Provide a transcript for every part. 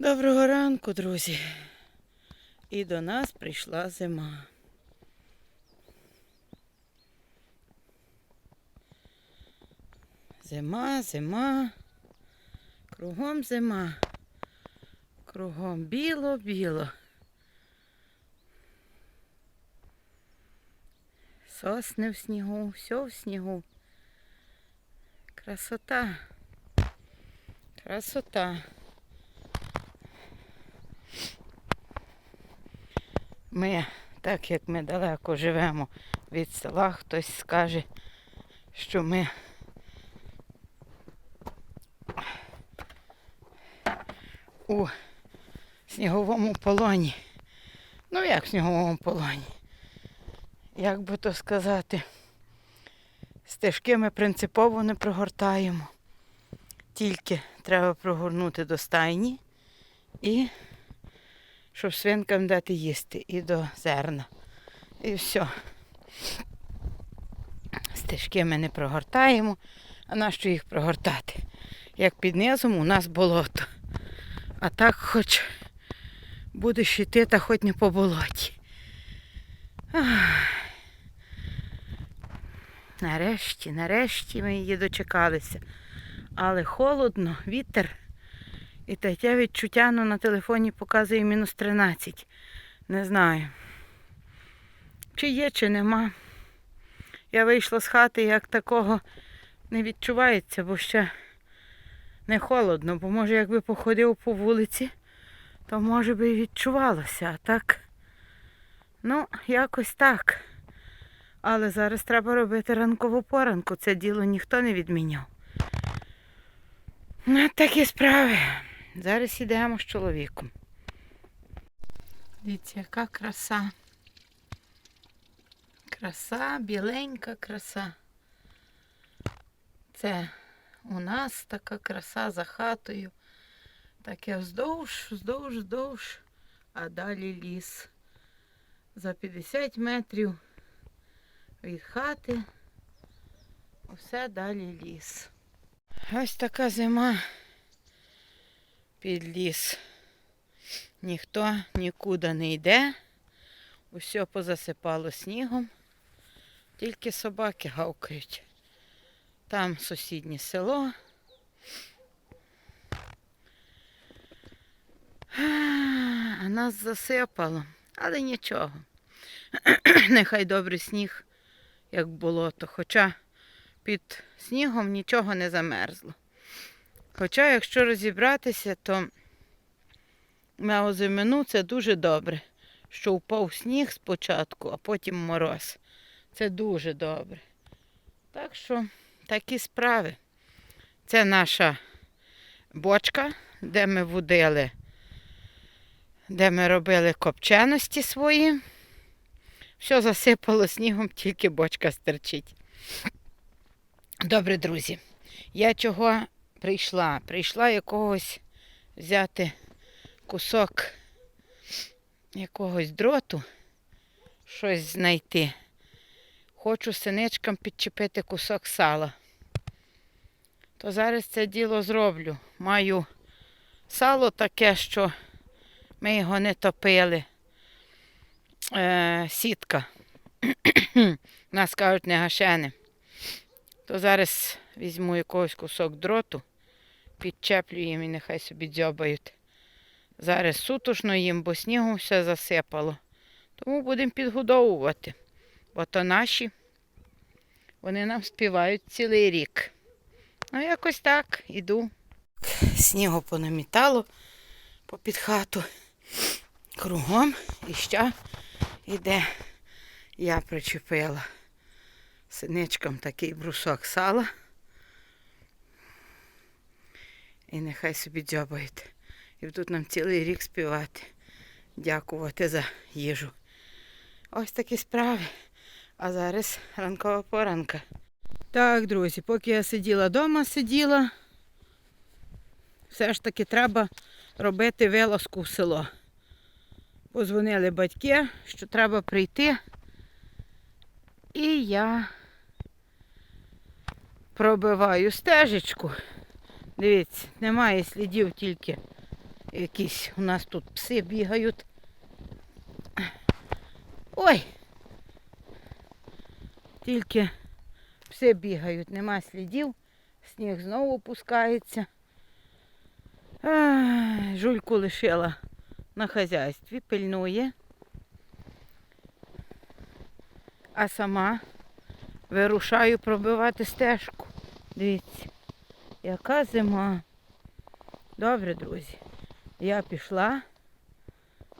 Доброго ранку, друзі. І до нас прийшла зима. Зима, зима. Кругом зима. Кругом біло-біло. Сосни в снігу, все в снігу. Красота. Красота. Ми, так як ми далеко живемо від села, хтось скаже, що ми у сніговому полоні. Ну, як в сніговому полоні? Як би то сказати, стежки ми принципово не прогортаємо. Тільки треба прогорнути до стайні і щоб свинкам дати їсти і до зерна. І все. Стежки ми не прогортаємо, а нащо їх прогортати? Як під низом у нас болото. А так хоч будеш йти, та хоч не по болоті. Нарешті, нарешті ми її дочекалися. Але холодно, вітер. І таке відчуття ну, на телефоні показує мінус 13. Не знаю. Чи є, чи нема. Я вийшла з хати, як такого не відчувається, бо ще не холодно, бо може якби походив по вулиці, то може би і відчувалося. А так, ну, якось так. Але зараз треба робити ранкову поранку. Це діло ніхто не відміняв. Ну, такі справи. Зараз йдемо з чоловіком. Дивіться, яка краса. Краса, біленька краса. Це у нас така краса за хатою. Таке вздовж, вздовж, вздовж, а далі ліс. За 50 метрів від хати. Все далі ліс. Ось така зима під ліс. Ніхто нікуди не йде. Усе позасипало снігом. Тільки собаки гавкають. Там сусіднє село. А нас засипало, але нічого. Нехай добрий сніг, як болото. Хоча під снігом нічого не замерзло. Хоча, якщо розібратися, то на озимину це дуже добре, що впав сніг спочатку, а потім мороз. Це дуже добре. Так що такі справи. Це наша бочка, де ми водили, де ми робили копченості свої. Все засипало снігом, тільки бочка стерчить. Добре, друзі. Я чого прийшла? Прийшла якогось взяти кусок якогось дроту, щось знайти. Хочу синичкам підчепити кусок сала. То зараз це діло зроблю. Маю сало таке, що ми його не топили. Е, сітка. Нас кажуть, не гашене. То зараз візьму якогось кусок дроту, підчеплю їм і нехай собі дзьобають. Зараз сутушно їм, бо снігу все засипало. Тому будемо підгодовувати. Бо то наші, вони нам співають цілий рік. Ну, якось так, іду. Снігу понамітало попід хату кругом і ще йде. Я причепила синичкам такий брусок сала. І нехай собі дзьобають. І будуть нам цілий рік співати. Дякувати за їжу. Ось такі справи. А зараз ранкова поранка. Так, друзі, поки я сиділа вдома, сиділа, все ж таки треба робити вилазку в село. Позвонили батьки, що треба прийти. І я пробиваю стежечку. Дивіться, немає слідів тільки Якісь у нас тут пси бігають. Ой! Тільки пси бігають, нема слідів, сніг знову пускається. Ай, жульку лишила на хазяйстві, пильнує. А сама вирушаю пробивати стежку. Дивіться, яка зима. Добре, друзі. Я пішла.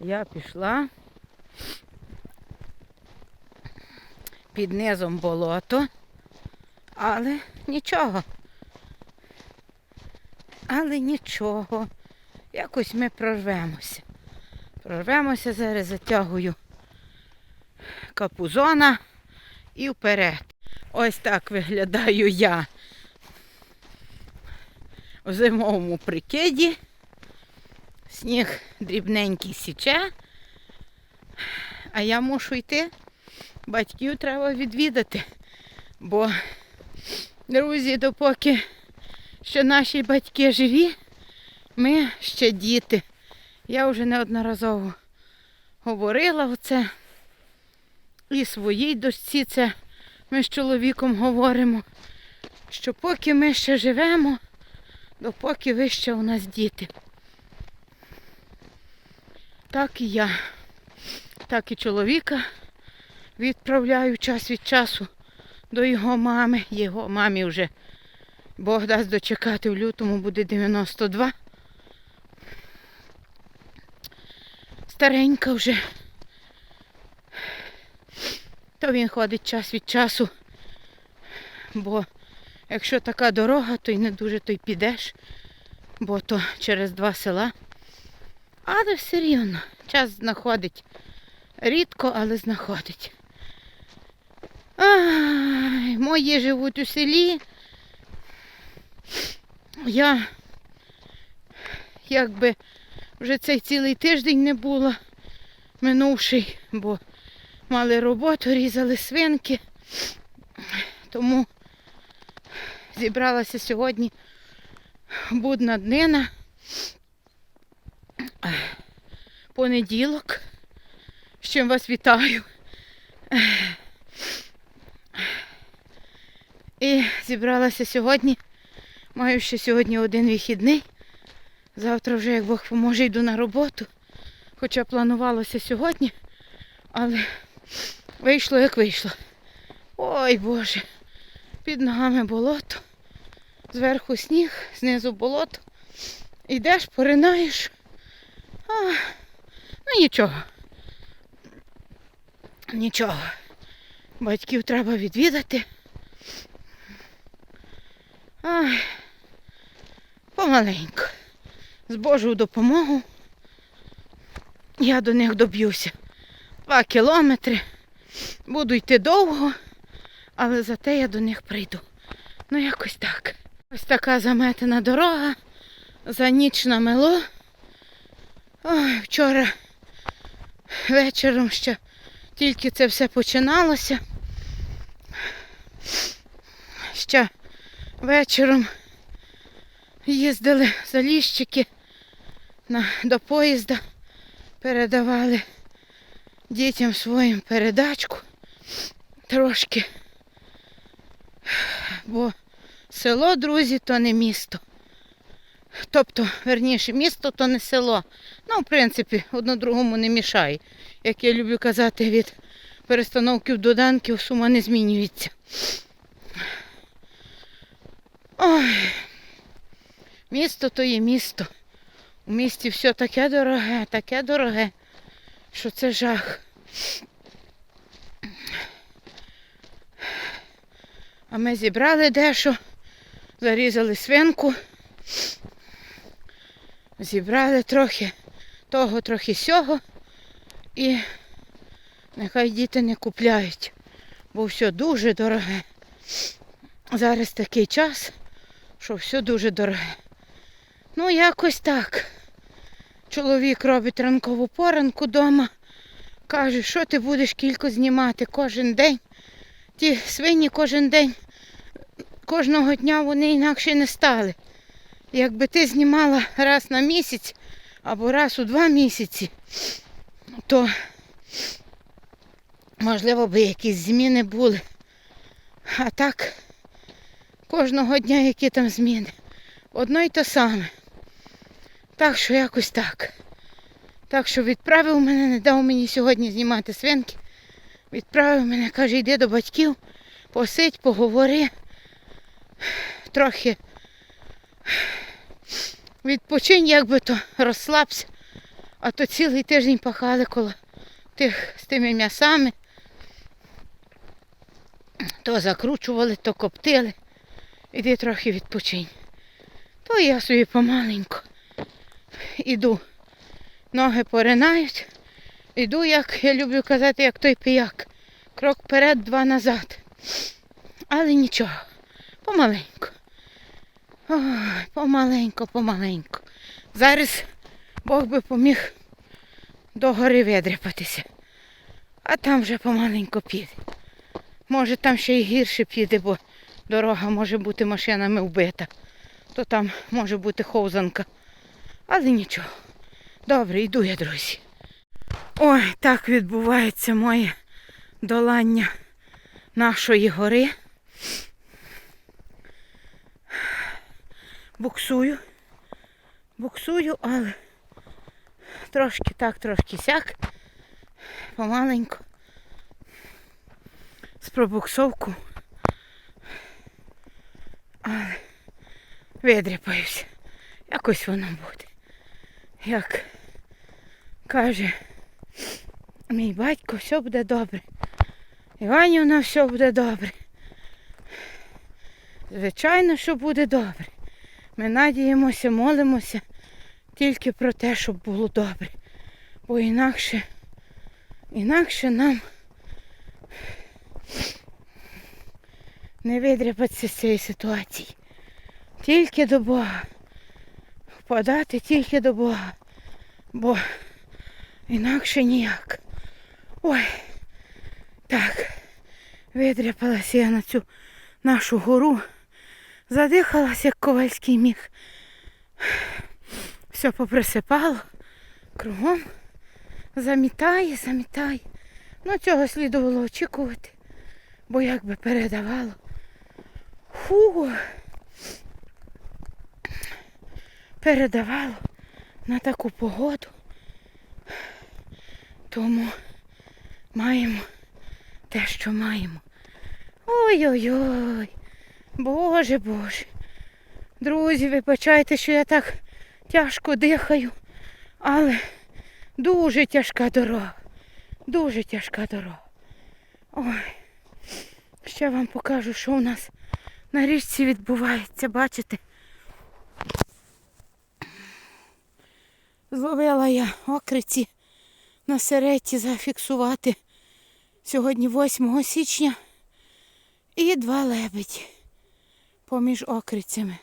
Я пішла. Під низом болото. Але нічого. Але нічого. Якось ми прорвемося. Прорвемося, зараз затягую капузона і вперед. Ось так виглядаю я в зимовому прикиді. Сніг дрібненький січе, а я мушу йти. Батьків треба відвідати, бо, друзі, допоки ще наші батьки живі, ми ще діти. Я вже неодноразово говорила оце. І своїй дочці це ми з чоловіком говоримо, що поки ми ще живемо, допоки ви ще у нас діти. Так і я, так і чоловіка відправляю час від часу до його мами. Його мамі вже Бог дасть дочекати в лютому буде 92. Старенька вже. То він ходить час від часу. Бо якщо така дорога, то й не дуже то й підеш, бо то через два села. Але все рівно час знаходить. Рідко, але знаходить. Ай, мої живуть у селі. Я якби вже цей цілий тиждень не було минувший, бо мали роботу, різали свинки. Тому зібралася сьогодні будна днина. Понеділок. З чим вас вітаю. І зібралася сьогодні. Маю ще сьогодні один вихідний. Завтра вже, як Бог поможе, йду на роботу. Хоча планувалося сьогодні, але вийшло як вийшло. Ой Боже, під ногами болото, зверху сніг, знизу болото. Йдеш, поринаєш. А, ну нічого. Нічого. Батьків треба відвідати. Ай, помаленьку. З Божою допомогою я до них доб'юся. Два кілометри. Буду йти довго, але зате я до них прийду. Ну, якось так. Ось така заметена дорога. За ніч намело. Ой, вчора вечором ще тільки це все починалося. Ще вечором їздили заліщики на, до поїзда, передавали дітям своїм передачку трошки. Бо село, друзі, то не місто. Тобто, верніше, місто то не село. Ну, в принципі, одно другому не мішає. Як я люблю казати, від перестановків до данків сума не змінюється. Ой, місто то є місто. У місті все таке дороге, таке дороге, що це жах. А ми зібрали дещо, зарізали свинку, зібрали трохи того, трохи сього і нехай діти не купляють, бо все дуже дороге. Зараз такий час, що все дуже дороге. Ну, якось так. Чоловік робить ранкову поранку вдома. Каже, що ти будеш кілько знімати кожен день. Ті свині кожен день, кожного дня вони інакше не стали. Якби ти знімала раз на місяць, або раз у два місяці, то можливо би якісь зміни були. А так, кожного дня які там зміни. Одно й те саме. Так що якось так. Так що відправив мене, не дав мені сьогодні знімати свинки. Відправив мене, каже, йди до батьків, посидь, поговори. Трохи відпочинь, як би то розслабся. А то цілий тиждень пахали коло тих з тими м'ясами. То закручували, то коптили. Іди трохи відпочинь. То я собі помаленьку іду. Ноги поринають. Іду, як я люблю казати, як той піяк. Крок вперед, два назад. Але нічого, помаленьку. Ой, помаленьку, помаленьку. Зараз Бог би поміг до гори видряпатися. А там вже помаленьку піде. Може там ще й гірше піде, бо дорога може бути машинами вбита. То там може бути ховзанка. Але нічого. Добре, йду я, друзі. Ой, так відбувається моє долання нашої гори. Буксую. Буксую, але трошки так, трошки сяк. Помаленьку. З пробуксовку. Але видряпаюся. Якось воно буде. Як каже мій батько, все буде добре. Іванівна, все буде добре. Звичайно, що буде добре. Ми надіємося, молимося тільки про те, щоб було добре. Бо інакше, інакше нам не видряпатися з цієї ситуації. Тільки до Бога. Впадати тільки до Бога. Бо інакше ніяк. Ой, так, видряпалася я на цю нашу гору. Задихалась, як ковальський міг. Все поприсипало кругом. Замітає, замітає. Ну, цього слідувало очікувати, бо як би передавало. Фу. Передавало на таку погоду. Тому маємо те, що маємо. Ой-ой-ой. Боже Боже. Друзі, вибачайте, що я так тяжко дихаю, але дуже тяжка дорога. Дуже тяжка дорога. Ой. Ще вам покажу, що у нас на річці відбувається, бачите? Зловила я окриці на сереті зафіксувати сьогодні 8 січня і два лебеді поміж окрицями.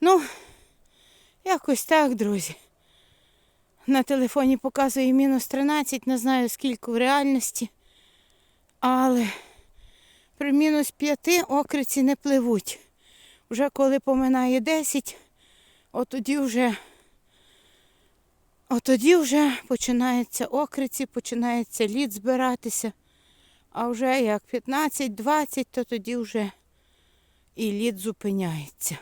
Ну, якось так, друзі. На телефоні показує мінус 13, не знаю скільки в реальності. Але при мінус 5 окриці не пливуть. Вже коли поминає 10, от тоді вже от тоді вже починаються окриці, починається лід збиратися. А вже як 15-20, то тоді вже і лід зупиняється.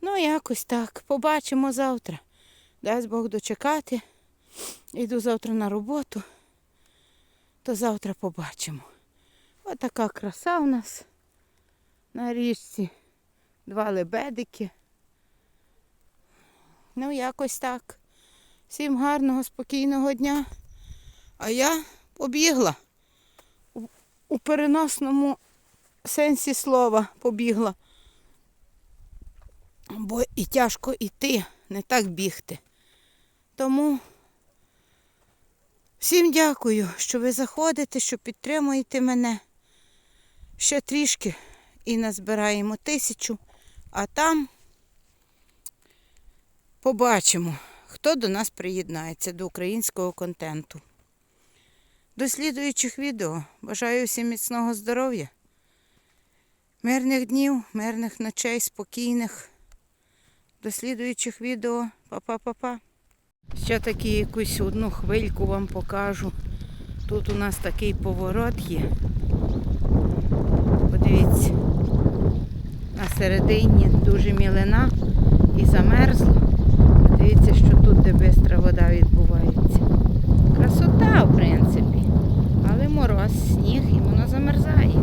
Ну, якось так. Побачимо завтра. Дасть Бог дочекати. Йду завтра на роботу, то завтра побачимо. Отака краса у нас на річці. Два лебедики. Ну, якось так. Всім гарного, спокійного дня. А я побігла. У- переносному сенсі слова побігла. Бо і тяжко йти, не так бігти. Тому всім дякую, що ви заходите, що підтримуєте мене. Ще трішки і назбираємо тисячу, а там побачимо, хто до нас приєднається до українського контенту. До слідуючих відео. Бажаю всім міцного здоров'я, мирних днів, мирних ночей, спокійних. До слідуючих відео. Па-па-па-па. Ще таки якусь одну хвильку вам покажу. Тут у нас такий поворот є. Подивіться. На середині дуже мілина і замерзло. Дивіться, що тут де бистра вода відбувається мороз, сніг і воно замерзає.